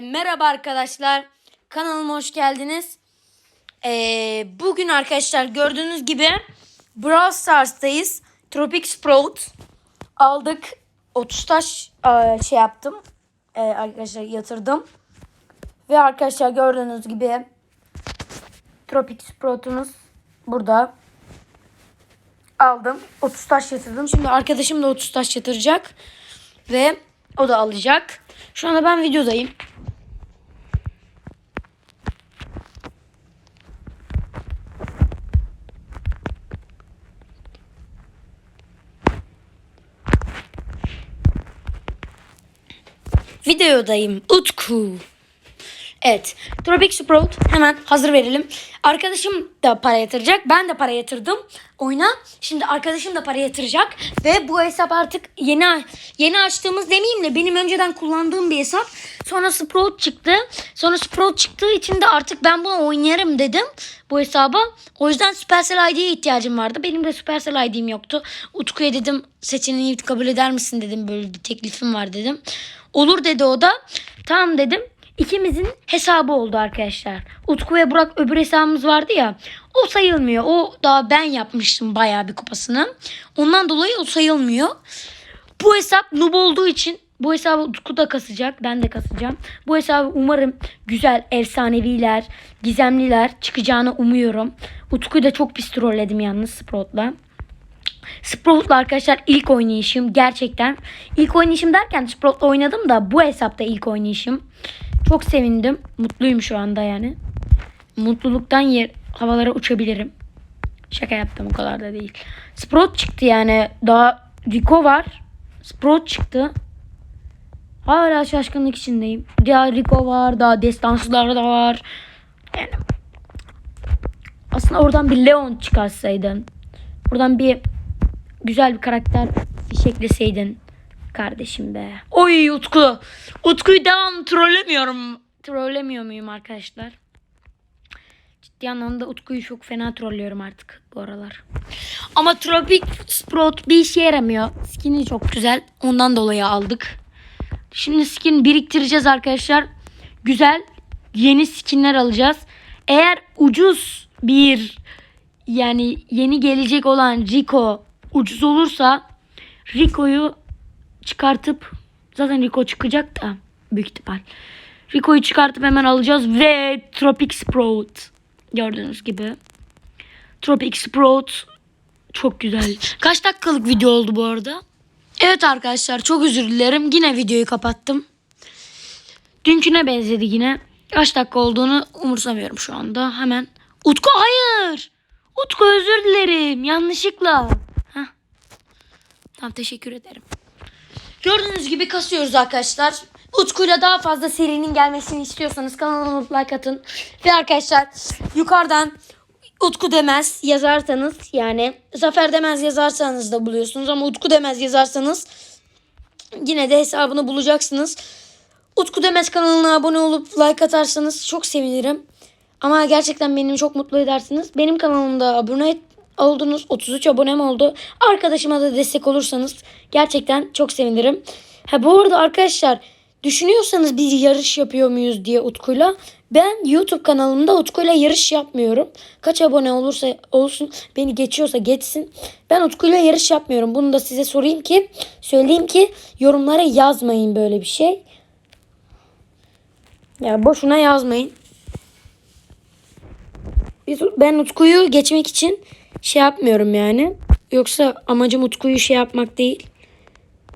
merhaba arkadaşlar. Kanalıma hoş geldiniz. Ee, bugün arkadaşlar gördüğünüz gibi Brawl Stars'tayız. Tropic Sprout aldık. 30 taş e, şey yaptım. E, arkadaşlar yatırdım. Ve arkadaşlar gördüğünüz gibi Tropic Sprout'umuz burada. Aldım. 30 taş yatırdım. Şimdi arkadaşım da 30 taş yatıracak. Ve o da alacak. Şu anda ben videodayım. Videodayım. Utku. Evet. Tropic Sprout hemen hazır verelim. Arkadaşım da para yatıracak. Ben de para yatırdım oyuna. Şimdi arkadaşım da para yatıracak. Ve bu hesap artık yeni yeni açtığımız demeyeyim de benim önceden kullandığım bir hesap. Sonra Sprout çıktı. Sonra Sprout çıktığı için de artık ben bunu oynarım dedim bu hesaba. O yüzden Supercell ID'ye ihtiyacım vardı. Benim de Supercell ID'm yoktu. Utku'ya dedim seçeneği kabul eder misin dedim. Böyle bir teklifim var dedim. Olur dedi o da. Tamam dedim. İkimizin hesabı oldu arkadaşlar. Utku ve Burak öbür hesabımız vardı ya. O sayılmıyor. O daha ben yapmıştım bayağı bir kupasını. Ondan dolayı o sayılmıyor. Bu hesap noob olduğu için bu hesabı Utku da kasacak. Ben de kasacağım. Bu hesabı umarım güzel efsaneviler, gizemliler çıkacağını umuyorum. Utku'yu da çok pis trolledim yalnız Sprout'la. Sprout'la arkadaşlar ilk oynayışım gerçekten. İlk oynayışım derken Sprout'la oynadım da bu hesapta ilk oynayışım. Çok sevindim. Mutluyum şu anda yani. Mutluluktan yer havalara uçabilirim. Şaka yaptım o kadar da değil. Sprout çıktı yani. Daha Rico var. Sprout çıktı. Hala şaşkınlık içindeyim. Daha Rico var. Daha destansılar da var. Yani aslında oradan bir Leon çıkarsaydın. Oradan bir güzel bir karakter şekleseydin kardeşim be. Oy Utku. Utku'yu devam trollemiyorum. Trollemiyor muyum arkadaşlar? Ciddi anlamda Utku'yu çok fena trollüyorum artık bu aralar. Ama Tropic Sprout bir işe yaramıyor. Skin'i çok güzel. Ondan dolayı aldık. Şimdi skin biriktireceğiz arkadaşlar. Güzel yeni skinler alacağız. Eğer ucuz bir yani yeni gelecek olan Rico ucuz olursa Rico'yu çıkartıp zaten Rico çıkacak da büyük ihtimal. Rico'yu çıkartıp hemen alacağız ve Tropic Sprout gördüğünüz gibi. Tropic Sprout çok güzel. Kaç dakikalık video oldu bu arada? Evet arkadaşlar çok özür dilerim. Yine videoyu kapattım. Dünküne benzedi yine. Kaç dakika olduğunu umursamıyorum şu anda. Hemen. Utku hayır. Utku özür dilerim. Yanlışlıkla. Heh. Tamam teşekkür ederim. Gördüğünüz gibi kasıyoruz arkadaşlar. Utku'yla daha fazla serinin gelmesini istiyorsanız kanalıma like atın. Ve arkadaşlar yukarıdan Utku demez yazarsanız yani Zafer demez yazarsanız da buluyorsunuz ama Utku demez yazarsanız yine de hesabını bulacaksınız. Utku demez kanalına abone olup like atarsanız çok sevinirim. Ama gerçekten beni çok mutlu edersiniz. Benim kanalımda abone oldunuz. 33 abonem oldu. Arkadaşıma da destek olursanız gerçekten çok sevinirim. Ha bu arada arkadaşlar düşünüyorsanız biz yarış yapıyor muyuz diye Utku'yla. Ben YouTube kanalımda Utku'yla yarış yapmıyorum. Kaç abone olursa olsun beni geçiyorsa geçsin. Ben Utku'yla yarış yapmıyorum. Bunu da size sorayım ki söyleyeyim ki yorumlara yazmayın böyle bir şey. Ya boşuna yazmayın. Ben Utku'yu geçmek için şey yapmıyorum yani. Yoksa amacım Utku'yu şey yapmak değil.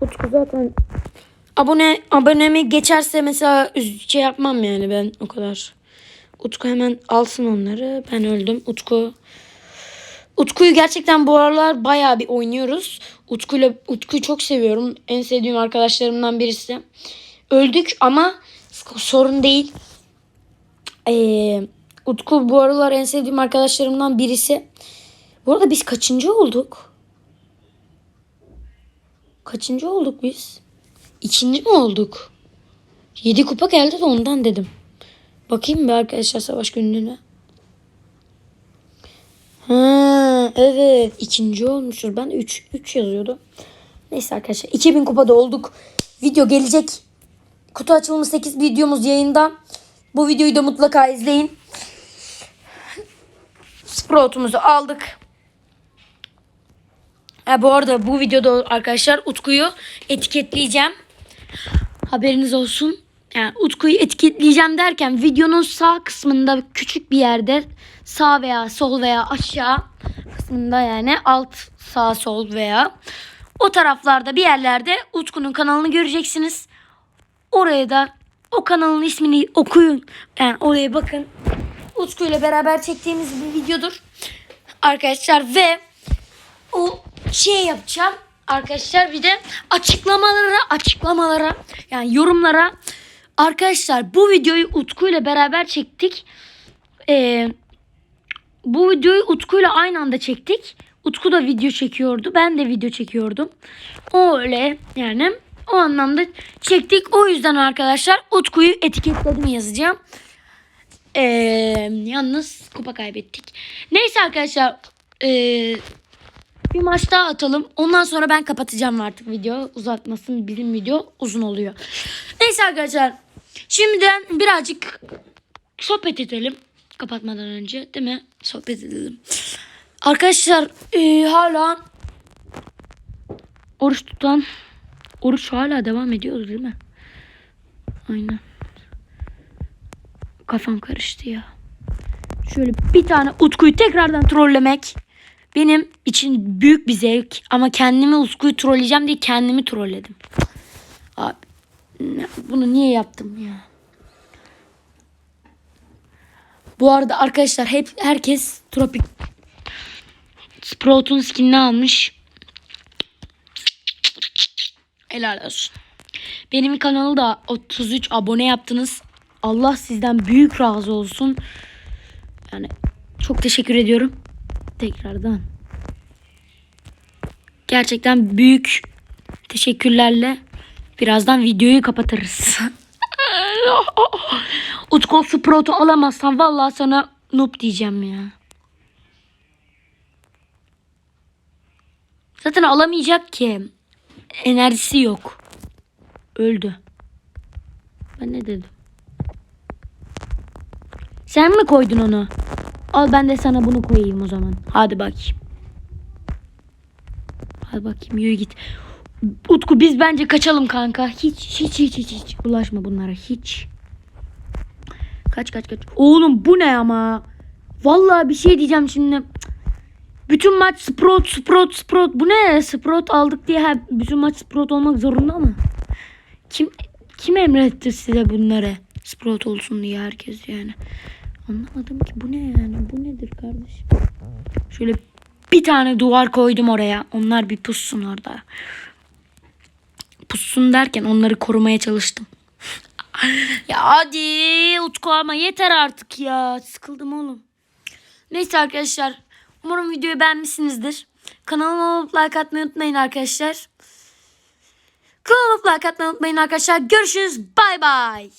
Utku zaten abone abonemi geçerse mesela şey yapmam yani ben o kadar. Utku hemen alsın onları. Ben öldüm. Utku Utku'yu gerçekten bu aralar bayağı bir oynuyoruz. Utku'yla Utku'yu çok seviyorum. En sevdiğim arkadaşlarımdan birisi. Öldük ama sorun değil. Ee, Utku bu aralar en sevdiğim arkadaşlarımdan birisi. Bu arada biz kaçıncı olduk? Kaçıncı olduk biz? İkinci mi olduk? Yedi kupa geldi de ondan dedim. Bakayım bir arkadaşlar savaş günlüğüne. Ha evet ikinci olmuşuz. Ben 3 3 yazıyordu. Neyse arkadaşlar 2000 kupada olduk. Video gelecek. kutu açılımı 8 videomuz yayında. Bu videoyu da mutlaka izleyin. Sprout'umuzu aldık. Ha, bu arada bu videoda arkadaşlar Utku'yu etiketleyeceğim. Haberiniz olsun. Yani Utku'yu etiketleyeceğim derken videonun sağ kısmında küçük bir yerde sağ veya sol veya aşağı kısmında yani alt sağ sol veya o taraflarda bir yerlerde Utku'nun kanalını göreceksiniz. Oraya da o kanalın ismini okuyun. Yani oraya bakın. Utku ile beraber çektiğimiz bir videodur. Arkadaşlar ve o şey yapacağım arkadaşlar bir de açıklamalara açıklamalara yani yorumlara arkadaşlar bu videoyu Utku ile beraber çektik. Ee, bu videoyu Utku ile aynı anda çektik. Utku da video çekiyordu. Ben de video çekiyordum. O öyle yani o anlamda çektik. O yüzden arkadaşlar Utku'yu etiketledim yazacağım. Ee, yalnız kupa kaybettik. Neyse arkadaşlar. Ee, bir maç daha atalım. Ondan sonra ben kapatacağım artık video. Uzatmasın bizim video uzun oluyor. Neyse arkadaşlar. Şimdiden birazcık sohbet edelim. Kapatmadan önce değil mi? Sohbet edelim. Arkadaşlar e, hala oruç tutan oruç hala devam ediyor değil mi? Aynen. Kafam karıştı ya. Şöyle bir tane Utku'yu tekrardan trollemek benim için büyük bir zevk. Ama kendimi Utku'yu trolleyeceğim diye kendimi trolledim. Abi bunu niye yaptım ya? Bu arada arkadaşlar hep herkes tropik Sprout'un skinini almış. Helal olsun. Benim kanalı da 33 abone yaptınız. Allah sizden büyük razı olsun. Yani çok teşekkür ediyorum. Tekrardan. Gerçekten büyük teşekkürlerle birazdan videoyu kapatırız. Utku Sprout'u alamazsan vallahi sana noob diyeceğim ya. Zaten alamayacak ki. Enerjisi yok. Öldü. Ben ne dedim? Sen mi koydun onu? Al ben de sana bunu koyayım o zaman. Hadi bakayım. Hadi bakayım yürü git. Utku biz bence kaçalım kanka. Hiç hiç hiç hiç hiç bulaşma bunlara hiç. Kaç kaç kaç. Oğlum bu ne ama? Vallahi bir şey diyeceğim şimdi. Bütün maç Sprout Sprout Sprout. Bu ne? Sprout aldık diye her, bütün maç Sprout olmak zorunda mı? Kim kim emretti size bunları? Sprout olsun diye herkes yani. Anlamadım ki bu ne yani? Bu nedir kardeşim? Şöyle bir tane duvar koydum oraya. Onlar bir pussun orada. Pussun derken onları korumaya çalıştım. ya hadi Utku ama yeter artık ya. Sıkıldım oğlum. Neyse arkadaşlar. Umarım videoyu beğenmişsinizdir. Kanalıma olup like atmayı unutmayın arkadaşlar. Kanalıma olup like atmayı unutmayın arkadaşlar. Görüşürüz. Bay bay.